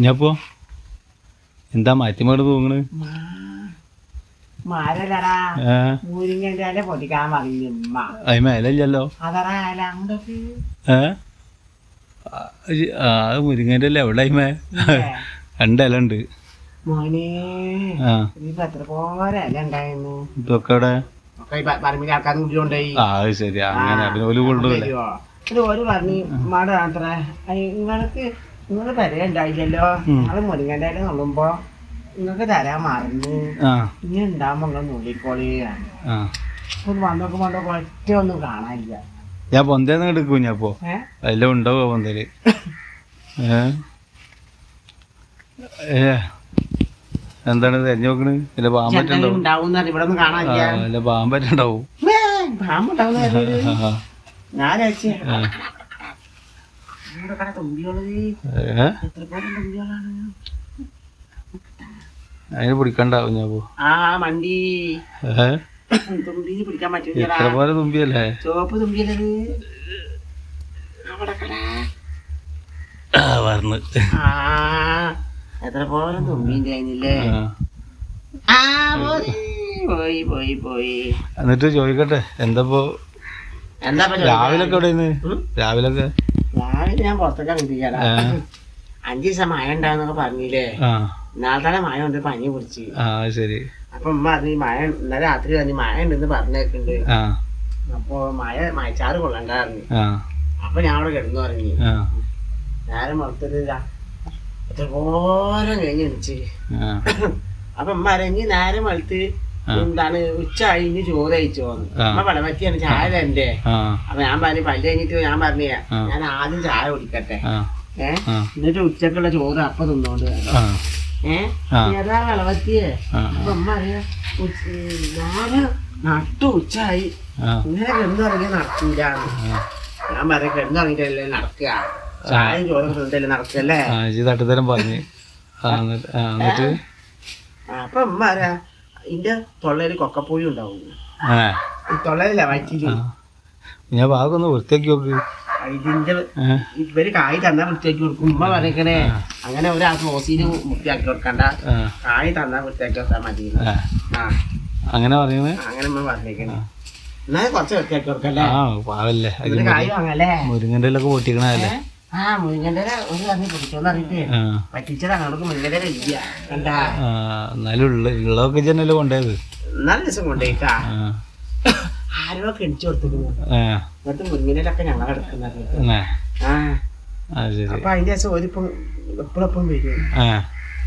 ഞാപ്പോ എന്താ മാറ്റിമേട് തൂങ്ങണ്? തോന്നണ് അത് മേലല്ലോ ആ, മുരിങ്ങന്റെ അല്ലേ എവിടെ അയിമേ രണ്ട് ഇല ഉണ്ട് മോനെ ആ. ഇനിയിപ്പൊ എത്ര പോരെ അല്ല ഉണ്ടായിരുന്നു? ഇതൊക്കെ ഇവിടെ ആ ശരി. അങ്ങനെ പിന്നെ കൊണ്ടുപോയില്ലേ ഒരു പറഞ്ഞു മാട അത്ര നിങ്ങൾക്ക് നിങ്ങൾ തരണ്ടായില്ലല്ലോ ഉണ്ടായില്ലല്ലോ മുരിങ്ങന്റെ ഇല നുള്ളുമ്പോ നിങ്ങൾക്ക് തരാൻ മറന്നു. ഇനി ഉണ്ടാകുമ്പോ നിങ്ങൾ നുള്ളിക്കോളിയാണ് വന്നൊക്കെ വന്നൊക്കെ ഒറ്റ ഒന്നും കാണാനില്ല. ഞാൻ പൊന്തേന്ന് എടുക്കും ഞാൻ പോ ഏഹ് എല്ലാം ഉണ്ടാവോ പൊന്തൽ? ഏ? എന്താണ് തെരഞ്ഞു നോക്കണ്? ഇല്ല പാമ്പറ്റുണ്ടാവും ഇല്ല പാമ്പറ്റുണ്ടാവും ഞാൻ അയച്ചേ ആ. ഇവിടെ കട തുമ്പിയുള്ളത് ഏ എത്ര പോലെ തുമ്പികളാണ് അതിന് പിടിക്കണ്ടാവും ഞാൻ എത്ര പോലെ തുമ്പിയല്ലേ? ചോപ്പ് തുമ്പിയല്ലേ ആ എത്ര പോലെ തുമ്പിന്റെ അതിനില്ലേ പോയി പോയി പോയി എന്നിട്ട് ചോദിക്കട്ടെ എന്താപ്പോ? എന്താ ഇപ്പൊ രാവിലെ ഒക്കെ എവിടെയാണ് ഉം? രാവിലൊക്കെ? ഞാൻ പുറത്തേക്ക് അങ്ങനെ. അഞ്ചു ദിവസം മഴ ഉണ്ടാവുന്നൊക്കെ പറഞ്ഞില്ലേ? തന്നെ മഴ ഉണ്ട് പനി പിടിച്ച്. ശരി. അപ്പൊ ഉമ്മ പറഞ്ഞു മഴ ഇന്നലെ രാത്രി പറഞ്ഞു മഴ ഉണ്ടെന്ന് പറഞ്ഞേക്കുണ്ട്. അപ്പൊ മഴ മഴച്ചാറ് കൊള്ളണ്ടായിരുന്നു അപ്പൊ ഞാൻ അവിടെ കിടന്നു പറഞ്ഞു നേരം മൊത്തത്തില്ല എത്രപോരം കഴിഞ്ഞ് എണിച്ച്. അപ്പൊ ഉമ്മ അറിഞ്ഞ് നേരം വെളുത്ത്. എന്താണ് ഉച്ച കഴിഞ്ഞ് ചോറ് കഴിച്ചു ആ. അമ്മ പടമറ്റിയാണ് ചായ തന്റെ അപ്പൊ ഞാൻ പറഞ്ഞു പല്ല് കഴിഞ്ഞിട്ട് ഞാൻ പറഞ്ഞേ ഞാൻ ആദ്യം ചായ കുടിക്കട്ടെ. ഏഹ് എന്നിട്ട് ഉച്ചക്കുള്ള ചോറ് അപ്പൊ തിന്നോണ്ട് ഏഹ്. ഏതാ വിളവത്തിയേ? അപ്പൊ അമ്മ അറിയാ ഞാൻ നട്ടു ഉച്ചായി ഇങ്ങനെ കിടന്നിറങ്ങി നടക്കൂല. ഞാൻ പറയാം കിടന്നിറങ്ങിട്ടല്ലേ നടക്കുക ചായ ചോറും തിന്നിട്ടല്ലേ നടക്കല്ലേ തട്ടുതരം പറഞ്ഞു. എന്നിട്ട് അപ്പൊ അമ്മ അറിയാ ഇന്റെ തൊള്ളയിൽ കൊക്കപ്പുഴി ഉണ്ടാവും. ആ. ഈ തൊള്ളയില വയറ്റിൽ? ഞാൻ ഭാഗമൊന്ന് വൃത്തിയാക്കി നോക്ക്. ഇതിന്റെ ഇവർ കായ് തന്നാ വൃത്തിയാക്കി കൊടുക്കും. ഉമ്മ പറയണേ അങ്ങനെ ഒരാൾ ഓസിന് വൃത്തിയാക്കി കൊടുക്കണ്ട. കായ് തന്നാ വൃത്തിയാക്കി കൊടുത്താൽ മതി. അങ്ങനെ പറയണേ അങ്ങനെ ഉമ്മ പറഞ്ഞേക്കണേ. എന്നാ കുറച്ച് വൃത്തിയാക്കി കൊടുക്കല്ലേ? പാവല്ലേ. മുരിങ്ങന്റെ ഒക്കെ പൊട്ടിക്കണല്ലേ ആ മുരിങ്ങന്റെ ഒരു പറഞ്ഞ് പിടിച്ചോന്ന് അറിയിട്ടേ ആ. പറ്റിച്ചത് അങ്ങോട്ട് മുരിങ്ങന്റെ ഇല ഇല്ല. കണ്ടാ ആ എന്നാലും ഉള്ളതൊക്കെ ജനല്ലേ കൊണ്ടുപോയത്? നാല് ദിവസം കൊണ്ടേക്കാ ആരോ കെണിച്ചു കൊടുത്തിരുന്നു. എന്നിട്ട് മുരിങ്ങയിലൊക്കെ ഞങ്ങൾ എടുക്കുന്നത് അപ്പൊ അതിന്റെ ദിവസം ഒരിപ്പം എപ്പോഴെപ്പം വരും.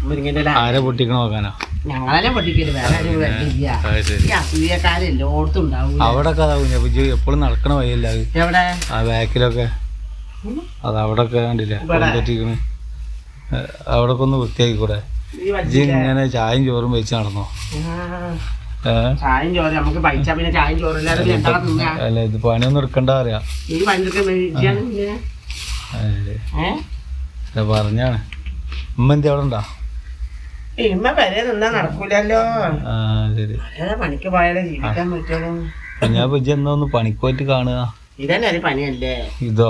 മുരിങ്ങന്റെ ആരെ പൊട്ടിക്കണ നോക്കാനോ? ഞങ്ങളെന്നെ പൊട്ടിക്കൽ. വേറെ ആരും വരില്ല ഉണ്ടാവും അവിടെ എപ്പോഴും നടക്കണ വഴിയല്ല എവിടെ? ആ ബാക്കിലൊക്കെ. അത് അവിടെ ഒക്കെ കണ്ടില്ല അവിടെ ഒക്കെ ഒന്ന് വൃത്തിയാക്കി കൂടെ ഇജ്ജ് ഇങ്ങനെ ചായയും ചോറും വെച്ച് നടന്നോ? അല്ല ഇത് പണിയൊന്നും എടുക്കണ്ട അറിയാം. പറഞ്ഞാണ്. ഉമ്മ എന്തി അവിടെ ഉണ്ടാ? ഇമ്മ നിന്നാ നടക്കൂലല്ലോ. പണിക്ക് പോയാലേ ജീവിക്കാൻ പറ്റുള്ളൂ. ഞാൻ ഇജ്ജ് എന്നാ ഒന്ന് പണിക്ക് പോയിട്ട് കാണുക. ഇതന്നെ ഒരു പണിയല്ലേ? ഇതോ?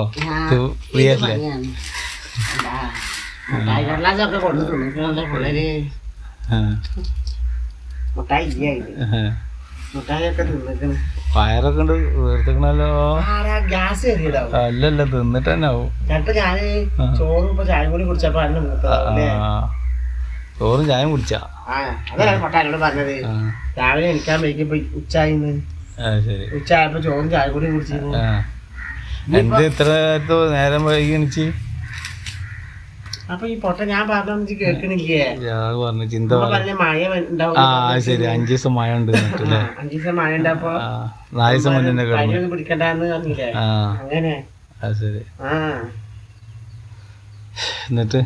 കൊണ്ട് പിള്ളേര് മുട്ടായി. തിന്നിക്കണ് വയറൊക്കെ ഉണ്ട് വീർത്തിക്കണല്ലോ? ഗ്യാസ് അല്ലല്ല തിന്നിട്ട് തന്നെ ആവും ഞാൻ ചോറും ഇപ്പൊ ചായ കൂടി കുടിച്ചപ്പോ അതിന് ചോറും ചായയും കുടിച്ചാ. അതാണ് പൊട്ടാനോട് പറഞ്ഞത്. രാവിലെ എനിക്കാൻ വൈകിപ്പോ ഉച്ചായിന്ന്. ശരി. ഉച്ച ആയപ്പോ ചോറും ചായ കൂടി കുടിച്ചിരുന്നു. ആ. എന്ത് ഇത്ര നേരത്ത് നേരം വൈകി എണിച്ച്? അപ്പൊ ഈ പൊട്ട ഞാൻ പറഞ്ഞു കേൾക്കണില്ലേ? ഞാൻ പറഞ്ഞു ചിന്ത ഉമ്മ പറഞ്ഞ. മഴ ഉണ്ടാവും. ആ ശരി. അഞ്ചു ദിവസം മഴ ഉണ്ട് അഞ്ചു ദിവസം മഴ ആ നാല് ദിവസം മുന്നേ പിടിക്കണ്ടെന്ന് പറഞ്ഞില്ലേ? അങ്ങനെ. ആ ശരി. എന്നിട്ട്?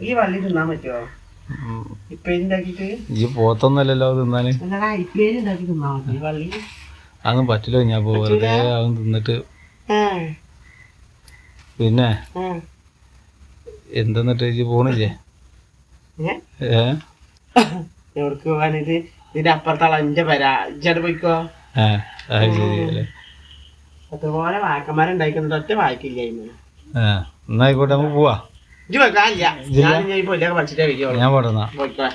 ഈ വള്ളി തിന്നാൻ പറ്റുമോ ഉം, ഇപ്പേരി ഉണ്ടാക്കിട്ട്? ഈ പോത്തൊന്നല്ലല്ലോ തിന്നാന്. അല്ലടാ ഇപ്പേരി ഉണ്ടാക്കി തിന്നാ മതി. വള്ളി അതൊന്നും പറ്റില്ല ഞാൻ വെറുതെ അവൻ തിന്നിട്ട്. പിന്നെ? എന്തെന്നിട്ട് ഇജ്ജ് പോണില്ലേ? ഏ? ഏ? എവിടേക്ക് പോകാനിത് ഇതിന്റെ എന്റെ ഇജ്ജാട് പോയിക്കോ? അതുപോലെ വാക്കന്മാരുണ്ടായിക്കുന്നുണ്ട്. ഒറ്റ വായിക്കില്ല ഇന്ന് ആ എന്നാ ആയിക്കോട്ടെ നമുക്ക് പോവാ. ഇജ്ജ് വെക്കാനില്ല ഞാൻ പഠിച്ചിട്ടേ ഞാൻ പോയിക്കോ.